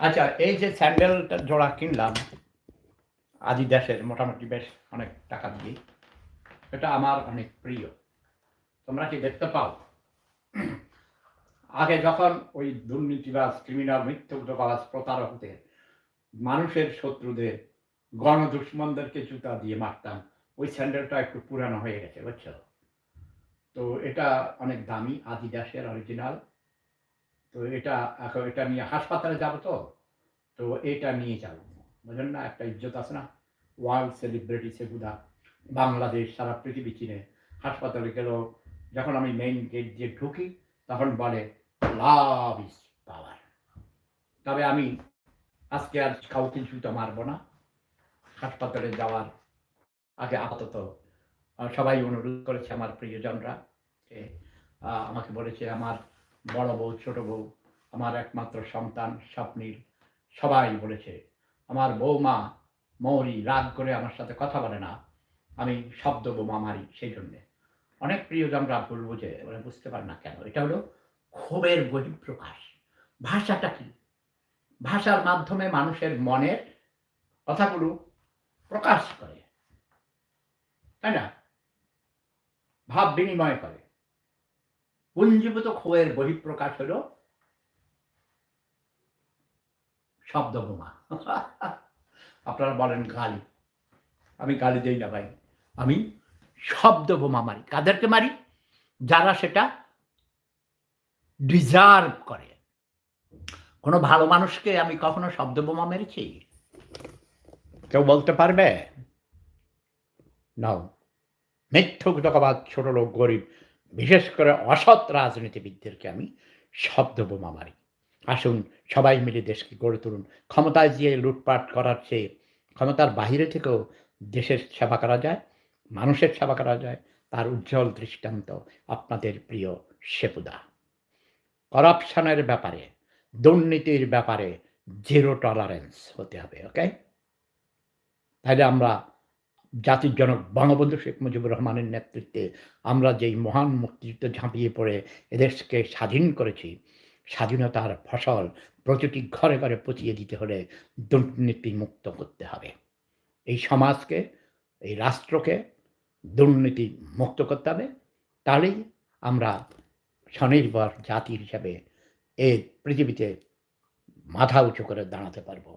আচ্ছা এই যে স্যান্ডেলটা জোড়া কিনলাম আদি দেশের মোটামুটি বেশ অনেক টাকা দিয়ে এটা আমার অনেক প্রিয়। তোমরা কি দেখতে পাও? আগে যখন ওই দুর্নীতিবাজ ক্রিমিনাল মিথ্যুকবাজ প্রতারকদের মানুষের শত্রুদের গণ দুশ্মনদেরকে জুতা দিয়ে মারতাম, ওই স্যান্ডেলটা একটু পুরানো হয়ে গেছে, বুঝছ? তো এটা অনেক দামি আদিদাসের অরিজিনাল তো এটা এখন এটা নিয়ে হাসপাতালে যাব তো? তো এটা নিয়ে যাব। বুঝলেন না? একটা ইজ্জত আছে না? ওয়ার্ল্ড সেলিব্রিটি সেগুদা বাংলাদেশ, সারা পৃথিবী চিনে। হাসপাতালে গেল, যখন আমি মেইন গেট দিয়ে ঢুকি, তখন বলে লাভ ইস পাওয়ার তবে আমি আজকে আর কাউকে জুতো মারবো না। হাসপাতালে যাওয়ার আগে আপাতত সবাই অনুরোধ করেছে আমার প্রিয়জনরা আমাকে বলেছে, আমার বড় বউ, ছোট বউ, আমার একমাত্র সন্তান স্বপ্নীল, সবাই বলেছে, আমার বৌমা মৌরি রাগ করে আমার সাথে কথা বলে না। আমি শব্দ বোমা মারি সেই জন্যে। অনেক প্রিয়জনরা ভুল বুঝে, ওরা বুঝতে পারে না কেন। এটা হলো ক্ষোভের বহিঃপ্রকাশ। ভাষাটা কি? ভাষার মাধ্যমে মানুষের মনের কথাগুলো প্রকাশ করে। তাই না? ভাব বিনিময় করে। পুঞ্জীভূত ক্ষোভের বহিঃপ্রকাশ হলো শব্দ বোমা আপনারা বলেন গালি আমি গালি দেই না ভাই আমি শব্দ বোমা মারি কাদেরকে মারি যারা সেটা ডিজার্ভ করে কোনো ভালো মানুষকে আমি কখনো শব্দ বোমা মেরেছি? কেউ বলতে পারবে? নাও। মিথ্যুক ছোট লোক, গরিব। বিশেষ করে অসৎ রাজনীতিবিদদেরকে আমি শব্দ বোমা মারি। আসুন, সবাই মিলে দেশকে গড়ে তুলুন। ক্ষমতায় দিয়ে লুটপাট করার চেয়ে ক্ষমতার বাহিরে থেকেও দেশের সেবা করা যায়, মানুষের সেবা করা যায়, তার উজ্জ্বল দৃষ্টান্ত আপনাদের প্রিয় সেপুদা। করাপশনের ব্যাপারে, দুর্নীতির ব্যাপারে জিরো টলারেন্স হতে হবে ওকে তাহলে আমরা জাতির জনক বঙ্গবন্ধু শেখ মুজিবুর রহমানের নেতৃত্বে আমরা যেই মহান মুক্তিযুদ্ধ ঝাঁপিয়ে পড়ে এদেশকে স্বাধীন করেছি, স্বাধীনতার ফসল প্রতিটি ঘরে ঘরে পচিয়ে দিতে হলে দুর্নীতি মুক্ত করতে হবে। এই সমাজকে, এই রাষ্ট্রকে দুর্নীতি মুক্ত করতে হবে। তাহলেই আমরা স্বনির্ভর জাতি হিসাবে এই পৃথিবীতে মাথা উঁচু করে দাঁড়াতে পারব।